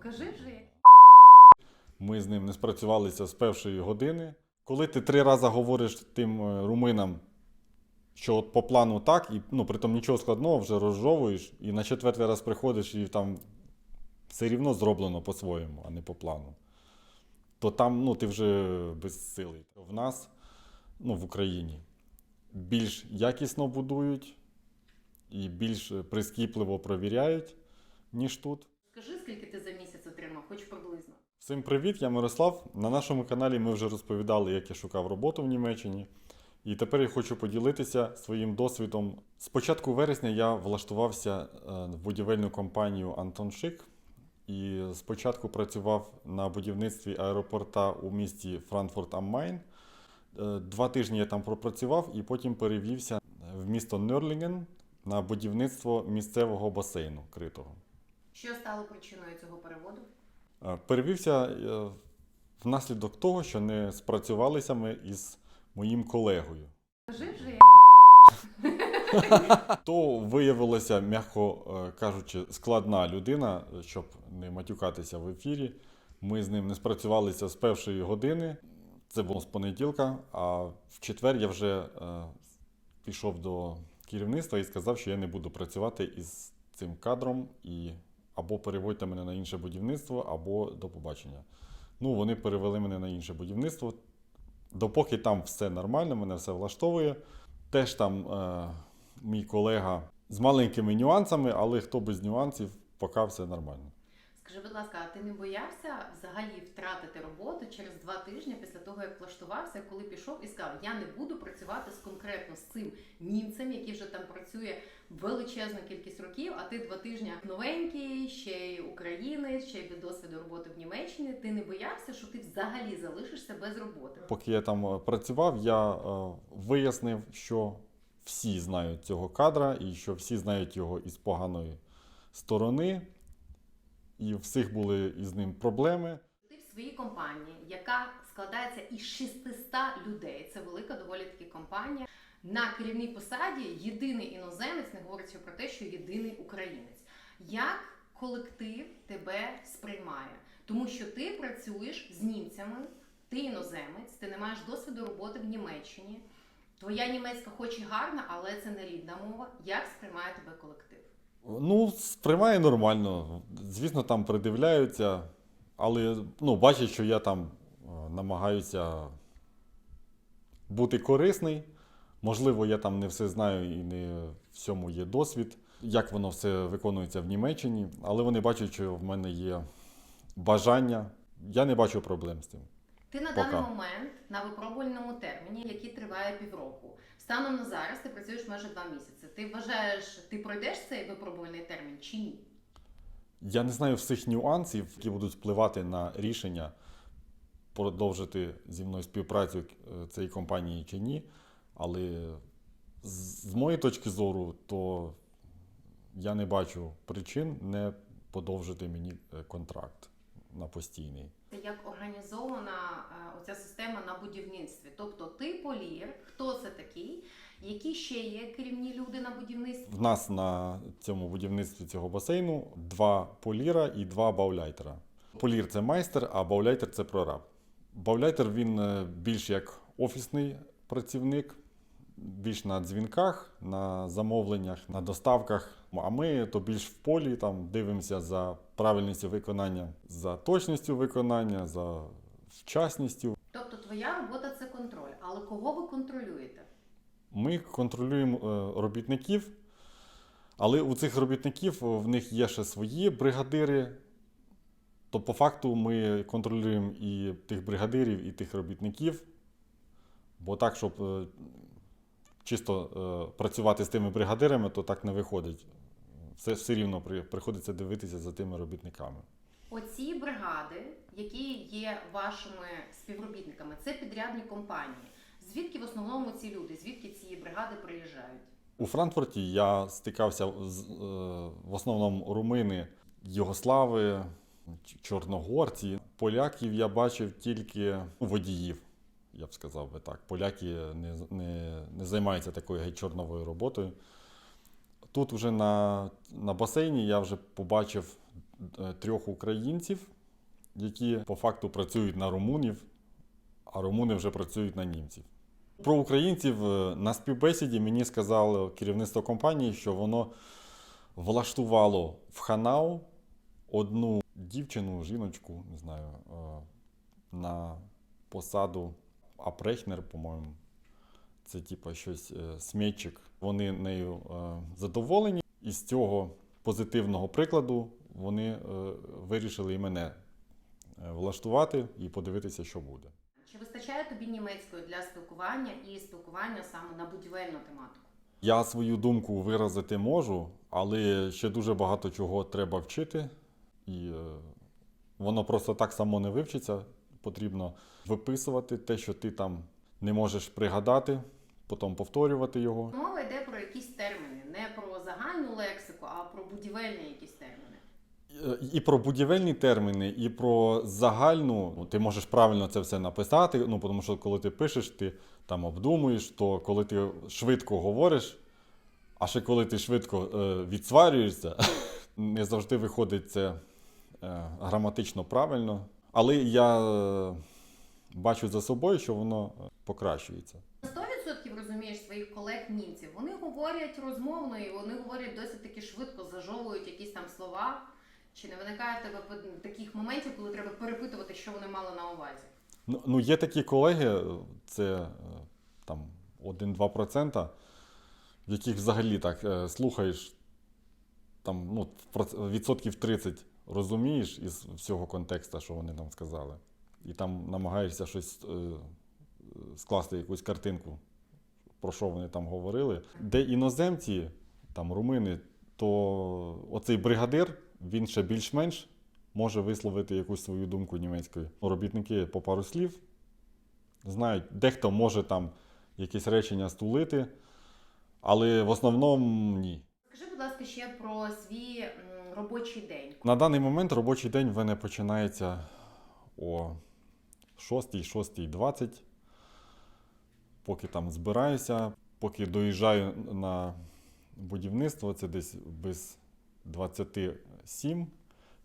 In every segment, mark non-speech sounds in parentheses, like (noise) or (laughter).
кажи вже. Ми з ним не спрацювалися з першої години. Коли ти три рази говориш тим е, руминам, що от по плану так, і ну, притом нічого складного вже розжовуєш, і на четвертий раз приходиш, і там все рівно зроблено по-своєму, а не по плану, то там ну, ти вже безсилий. В нас, ну, в Україні, більш якісно будують і більш прискіпливо провіряють, ніж тут. Скажи, скільки ти за місяць отримав, хоч приблизно. Всім привіт, я Мирослав. На нашому каналі ми вже розповідали, як я шукав роботу в Німеччині. І тепер я хочу поділитися своїм досвідом. З початку вересня я влаштувався е, в будівельну компанію Антон Шик. І спочатку працював на будівництві аеропорта у місті Франкфурт am Main. Е, Два тижні я там пропрацював і потім перевівся в місто Нерлінген на будівництво місцевого басейну критого. Що стало причиною цього переводу? Е, Перевівся е, внаслідок того, що не спрацювалися ми із моїм колегою. (laughs) То виявилося, м'яко е, кажучи, складна людина, щоб не матюкатися в ефірі. Ми з ним не спрацювалися з першої години. Це було з понеділка, а в четвер я вже е, пішов до керівництва і сказав, що я не буду працювати із цим кадром і або переводьте мене на інше будівництво, або до побачення. Ну, вони перевели мене на інше будівництво. Допоки там все нормально, мене все влаштовує. Теж там е, мій колега з маленькими нюансами, але хто без нюансів, поки все нормально. Скажи, будь ласка, а ти не боявся взагалі втратити роботу через два тижні після того, як влаштувався, коли пішов і сказав, я не буду працювати з конкретно з цим німцем, який вже там працює величезну кількість років, а ти два тижні новенький, ще й українець, ще й без досвіду роботи в Німеччині. Ти не боявся, що ти взагалі залишишся без роботи? Поки я там е, працював, я е, вияснив, що всі знають цього кадра і що всі знають його із поганої сторони, і всіх були із ним проблеми. Ти в своїй компанії, яка складається із 600 людей, це велика доволі таки компанія. На керівній посаді єдиний іноземець, не говорячи про те, що єдиний українець. Як колектив тебе сприймає? Тому що ти працюєш з німцями, ти іноземець, ти не маєш досвіду роботи в Німеччині. Твоя німецька хоч і гарна, але це не рідна мова. Як сприймає тебе колектив? Ну, сприймає нормально. Звісно, там придивляються, але ну, бачать, що я там е, намагаюся бути корисний. Можливо, я там не все знаю і не всьому є досвід, як воно все виконується в Німеччині, але вони бачать, що в мене є бажання. Я не бачу проблем з цим. Ти на Пока. даний момент на випробувальному терміні, який триває півроку. Станом на зараз ти працюєш майже два місяці. Ти вважаєш, ти пройдеш цей випробувальний термін чи ні? Я не знаю всіх нюансів, які будуть впливати на рішення продовжити зі мною співпрацю е, цієї компанії чи ні. Але з, з моєї точки зору, то я не бачу причин не подовжити мені е, контракт на постійний. Це як організована е, оця система на будівництві. Тобто ти полір, хто це такий, які ще є керівні люди на будівництві? В нас на цьому будівництві цього басейну два поліра і два бауляйтера. Полір це майстер, а бауляйтер це прораб. Бауляйтер він е, більш як офісний працівник, більш на дзвінках, на замовленнях, на доставках. А ми то більш в полі там дивимося за правильністю виконання, за точністю виконання, за вчасністю. Тобто твоя робота це контроль. Але кого ви контролюєте? Ми контролюємо е, робітників, але у цих робітників е, в них є ще свої бригадири. То по факту ми контролюємо і тих бригадирів, і тих робітників. Бо так, щоб е, чисто працювати з тими бригадирами, то так не виходить. Все, все рівно приходиться дивитися за тими робітниками. Оці бригади, які є вашими співробітниками, це підрядні компанії. Звідки в основному ці люди? Звідки ці бригади приїжджають? У Франкфурті я стикався з е, в основному румини, Югослави, ч- чорногорці. Поляків я бачив тільки водіїв, я б сказав би так. Поляки не, не, не займаються такою геть чорновою роботою. Тут вже на, на басейні я вже побачив е, трьох українців, які по факту працюють на румунів, а румуни вже працюють на німців. Про українців е, на співбесіді мені сказало керівництво компанії, що воно влаштувало в Ханау одну дівчину, жіночку, не знаю, е, на посаду апрехнер, по-моєму. Це типа щось е, смітчик. Вони нею е, задоволені, і з цього позитивного прикладу вони е, вирішили і мене влаштувати і подивитися, що буде. Чи вистачає тобі німецької для спілкування і спілкування саме на будівельну тематику? Я свою думку виразити можу, але ще дуже багато чого треба вчити, і воно просто так само не вивчиться. Потрібно виписувати те, що ти там не можеш пригадати, потім повторювати його. Мова йде про якісь терміни, не про загальну лексику, а про будівельні якісь терміни. Е, І про будівельні терміни, і про загальну. Ну, Ти можеш правильно це все написати. Ну, тому що коли ти пишеш, ти там обдумуєш, то коли ти швидко говориш, а ще коли ти швидко е, відсварюєшся, (laughs) не завжди виходить це е, граматично правильно. Але я е, бачу за собою, що воно е, покращується. На 100% розумієш своїх колег німців. Вони говорять розмовно і вони говорять досить таки швидко, зажовують якісь там слова. Чи не виникає в тебе таких моментів, коли треба перепитувати, що вони мали на увазі? Ну, ну є такі колеги, це е, там 1-2%, в яких взагалі так е, слухаєш там, ну, відсотків 30 розумієш із всього контексту, що вони там сказали. І там намагаєшся щось е, скласти якусь картинку, про що вони там говорили. Де іноземці, там румини, то оцей бригадир, він ще більш-менш може висловити якусь свою думку німецькою. Робітники по пару слів знають, дехто може там якісь речення стулити, але в основному ні. Скажи, будь ласка, ще про свій робочий день. На даний момент робочий день в мене починається о 6-6.20. Поки там збираюся, поки доїжджаю на будівництво, це десь без 27.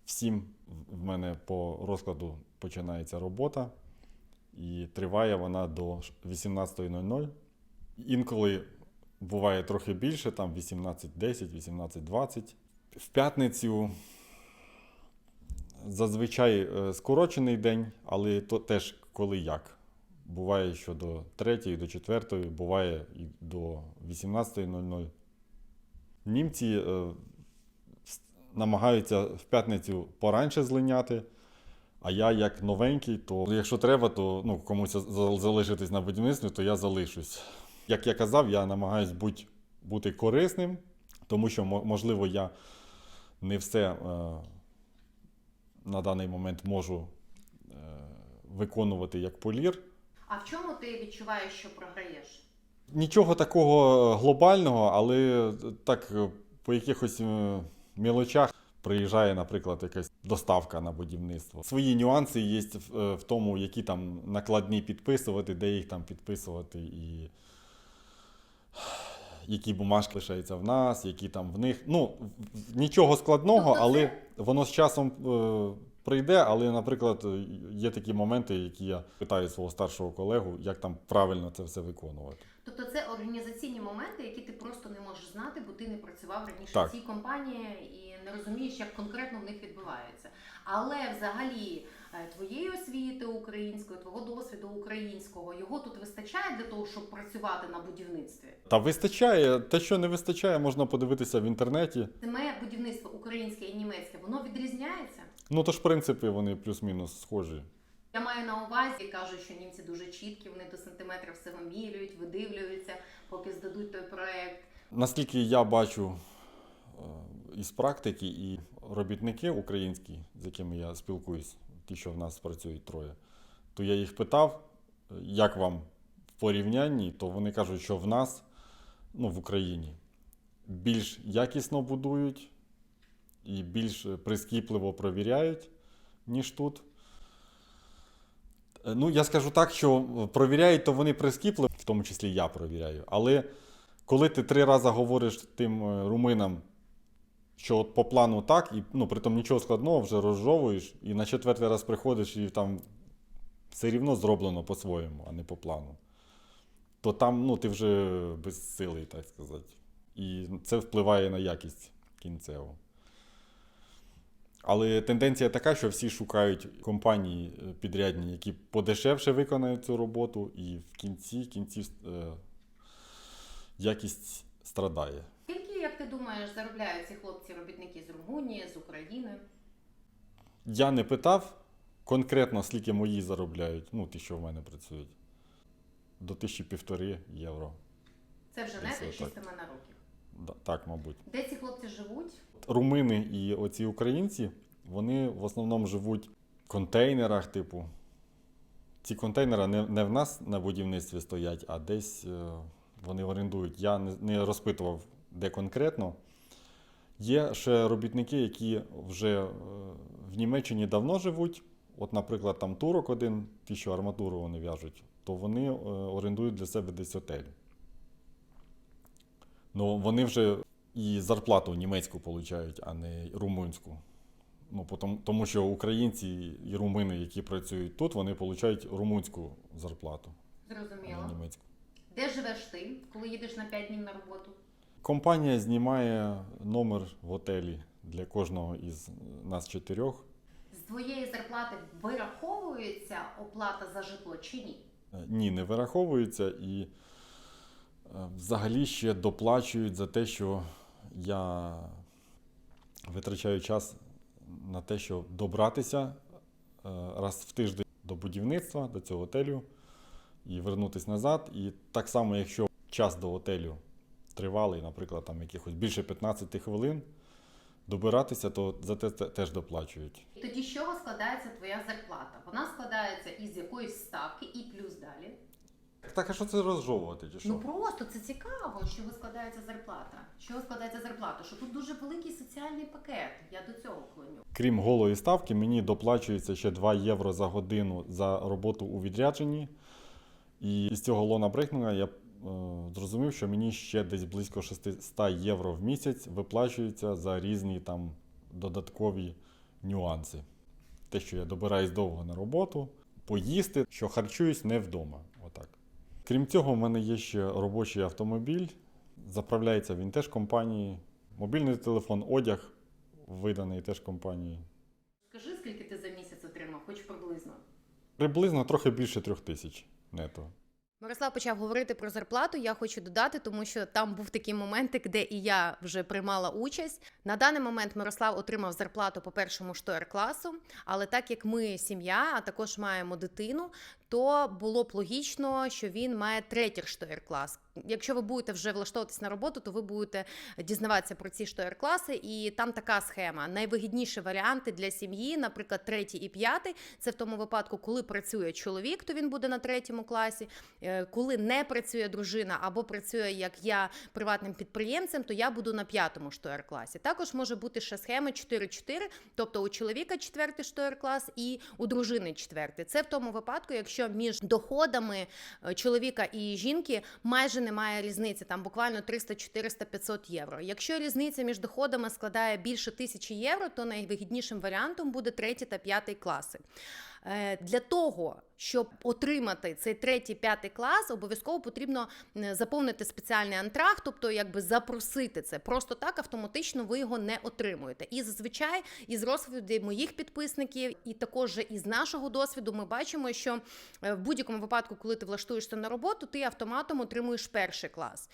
В 7 в мене по розкладу починається робота, і триває вона до 18.00. Інколи буває трохи більше, там 18.10, 18.20. В п'ятницю зазвичай е, скорочений день, але то теж коли як. Буває, що до 3, до 4, буває і до 18.00. Німці е, намагаються в п'ятницю поранше злиняти, а я як новенький, то якщо треба, то ну, комусь залишитись на будівництві, то я залишусь. Як я казав, я намагаюсь бути, бути корисним, тому що, можливо, я не все е, на даний момент можу е, виконувати як полір. А в чому ти відчуваєш, що програєш? Нічого такого глобального, але так е, по якихось е, мілочах приїжджає, наприклад, якась доставка на будівництво. Свої нюанси є в, е, тому, які там накладні підписувати, де їх там підписувати, і які бумажки лишаються в нас, які там в них. Ну, нічого складного, Тобто але воно з часом е, прийде. Але, наприклад, є такі моменти, які я питаю свого старшого колегу, як там правильно це все виконувати. Тобто це організаційні моменти, які ти просто не можеш знати, бо ти не працював раніше Так. в цій компанії і не розумієш, як конкретно в них відбувається. Але взагалі е, твоєї освіти української, твого досвіду українського, його тут вистачає для того, щоб працювати на будівництві. Та вистачає. Те, що не вистачає, можна подивитися в інтернеті. Саме будівництво українське і німецьке, воно відрізняється. Ну то ж, в принципі, вони плюс-мінус схожі. Я маю на увазі, кажуть, що німці дуже чіткі, вони до сантиметра все вимірюють, видивлюються, поки здадуть той проект. Наскільки я бачу е, із практики, і робітники українські, з якими я спілкуюсь, ті, що в нас працюють троє, то я їх питав, як вам в порівнянні, то вони кажуть, що в нас, ну в Україні, більш якісно будують і більш прискіпливо провіряють, ніж тут. Е, Ну, я скажу так, що провіряють, то вони прискіпливо, в тому числі я провіряю. Але коли ти три рази говориш тим е, руминам, що от по плану так, і ну, при тому нічого складного вже розжовуєш, і на четвертий раз приходиш, і там все рівно зроблено по-своєму, а не по плану. То там ну, ти вже безсилий, так сказати. І це впливає на якість кінцеву. Але тенденція така, що всі шукають компанії е, підрядні, які подешевше виконають цю роботу, і в кінці кінців е, якість страдає. Скільки, як ти думаєш, заробляють ці хлопці-робітники з Румунії, з України? Я не питав конкретно, скільки мої заробляють, ну, ті, що в мене працюють. До тисячі півтори євро. Це вже не Це чистими так. Так, мабуть. Де ці хлопці живуть? Румини і оці українці, вони в основному живуть в контейнерах, типу. Ці контейнери не, не в нас на будівництві стоять, а десь е, вони орендують. Я не, не розпитував, де конкретно. Є ще робітники, які вже е, в Німеччині давно живуть. От, наприклад, там турок один, ті, що арматуру вони в'яжуть, то вони е, орендують для себе десь отель. Ну, вони вже і зарплату німецьку получають, а не румунську. Ну, потому, тому що українці і румини, які працюють тут, вони получають румунську зарплату, Зрозуміло. німецьку. Де живеш ти, коли їдеш на 5 днів на роботу? Компанія знімає номер в готелі для кожного із нас чотирьох. З твоєї зарплати вираховується оплата за житло чи ні? Е, Ні, не вираховується і взагалі ще доплачують за те, що я витрачаю час на те, щоб добратися е, раз в тиждень до будівництва, до цього готелю і вернутися назад. І так само, якщо час до готелю тривалий, наприклад, там якихось більше 15 хвилин, добиратися, то за те те- теж доплачують. Тоді з чого складається твоя зарплата? Вона складається із якоїсь ставки і плюс далі. Так, а що це розжовувати? Чи що? Ну просто це цікаво, з чого складається зарплата. Чого складається зарплата? Що тут дуже великий соціальний пакет. Я до цього клоню. Крім голої ставки, мені доплачується ще 2 євро за годину за роботу у відрядженні. І з цього лона Брехмана я е, зрозумів, що мені ще десь близько 600 євро в місяць виплачується за різні там додаткові нюанси. Те, що я добираюсь довго на роботу, поїсти, що харчуюсь не вдома. Крім цього, в мене є ще робочий автомобіль. Заправляється він теж компанії. Мобільний телефон, одяг виданий теж компанії. Скажи, скільки ти за місяць отримав, хоч приблизно. Приблизно трохи більше трьох тисяч нето. Мирослав почав говорити про зарплату. Я хочу додати, тому що там був такий моментик, де і я вже приймала участь. На даний момент Мирослав отримав зарплату по першому штоєр класу. Але так як ми сім'я, а також маємо дитину, то було б логічно, що він має третій штоєр клас. Якщо ви будете вже влаштовуватись на роботу, то ви будете дізнаватися про ці штоєр класи, і там така схема. Найвигідніші варіанти для сім'ї, наприклад, третій і п'ятий. Це в тому випадку, коли працює чоловік, то він буде на третьому класі. Е, Коли не працює дружина або працює як я приватним підприємцем, то я буду на п'ятому штоєр класі. Також може бути ще схема 4-4, тобто у чоловіка четвертий штоєр клас і у дружини четвертий. Це в тому випадку, якщо між доходами е, чоловіка і жінки майже немає різниці, там буквально 300, 400, 500 євро. Якщо різниця між доходами складає більше тисячі євро, то найвигіднішим варіантом буде третій та п'ятий класи. Е, Для того, щоб отримати цей третій, п'ятий клас, обов'язково потрібно заповнити спеціальний антракт, тобто якби запросити це. Просто так автоматично ви його не отримуєте. І зазвичай із розповідей моїх підписників, і також із нашого досвіду, ми бачимо, що е, в будь-якому випадку, коли ти влаштуєшся на роботу, ти автоматом отримуєш перший клас.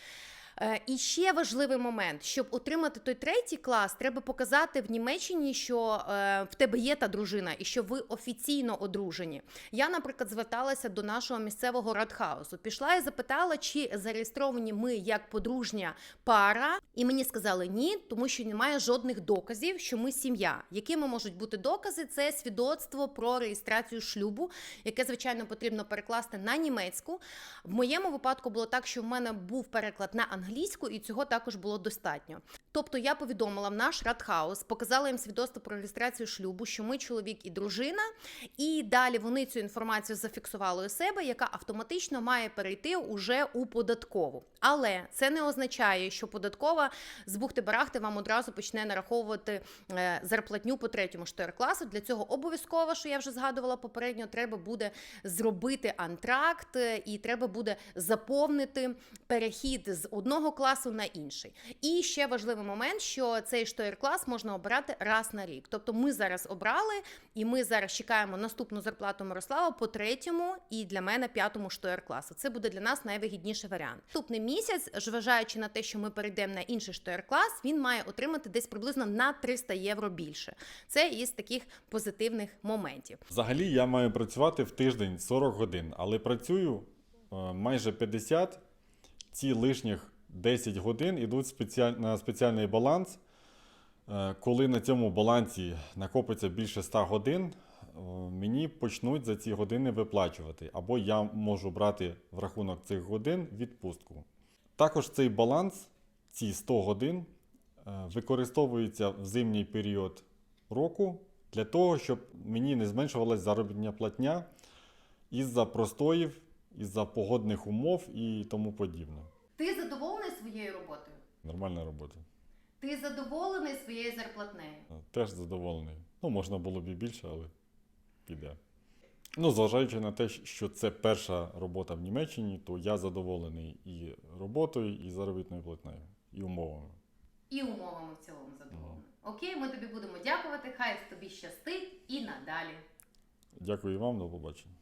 Е, І ще важливий момент, щоб отримати той третій клас, треба показати в Німеччині, що е, в тебе є та дружина, і що ви офіційно одружені. Я, наприклад, зверталася до нашого місцевого радхаусу. Пішла і запитала, чи зареєстровані ми як подружня пара, і мені сказали ні, тому що немає жодних доказів, що ми сім'я. Якими можуть бути докази? Це свідоцтво про реєстрацію шлюбу, яке звичайно потрібно перекласти на німецьку. В моєму випадку було так, що в мене був переклад на англійську. Англійську, і цього також було достатньо. Тобто я повідомила в наш радхаус, показала їм свідоцтво про реєстрацію шлюбу, що ми чоловік і дружина, і далі вони цю інформацію зафіксували у себе, яка автоматично має перейти уже у податкову. Але це не означає, що податкова з бухти-барахти вам одразу почне нараховувати е, зарплатню по третьому штр класу. Для цього обов'язково, що я вже згадувала попередньо, треба буде зробити антракт е, і треба буде заповнити перехід з одного класу на інший. І ще важливий момент, що цей штр клас можна обирати раз на рік. Тобто ми зараз обрали, і ми зараз чекаємо наступну зарплату Мирослава по третьому і для мене п'ятому штр класу. Це буде для нас найвигідніший варіант. Наступний місяць, зважаючи на те, що ми перейдемо на інший штр клас, він має отримати десь приблизно на 300 євро більше. Це із таких позитивних моментів. Взагалі я маю працювати в тиждень 40 годин, але працюю е, майже 50. Ці лишніх 10 годин йдуть спеціаль... на спеціальний баланс. Е, Коли на цьому балансі накопиться більше 100 годин, е, мені почнуть за ці години виплачувати, або я можу брати в рахунок цих годин відпустку. Також цей баланс, ці 100 годин, е, використовується в зимній період року для того, щоб мені не зменшувалась заробітня платня із-за простоїв, із-за погодних умов і тому подібне. Ти задоволений своєю роботою? Нормальна робота. Ти задоволений своєю зарплатнею? Е, Теж задоволений. Ну, можна було б і більше, але піде. Ну, зважаючи на те, що це перша робота в Німеччині, то я задоволений і роботою, і заробітною платнею, і умовами. І умовами в цілому задоволений. Окей, ми тобі будемо дякувати. Хай тобі щастить і надалі. Дякую і вам, до побачення.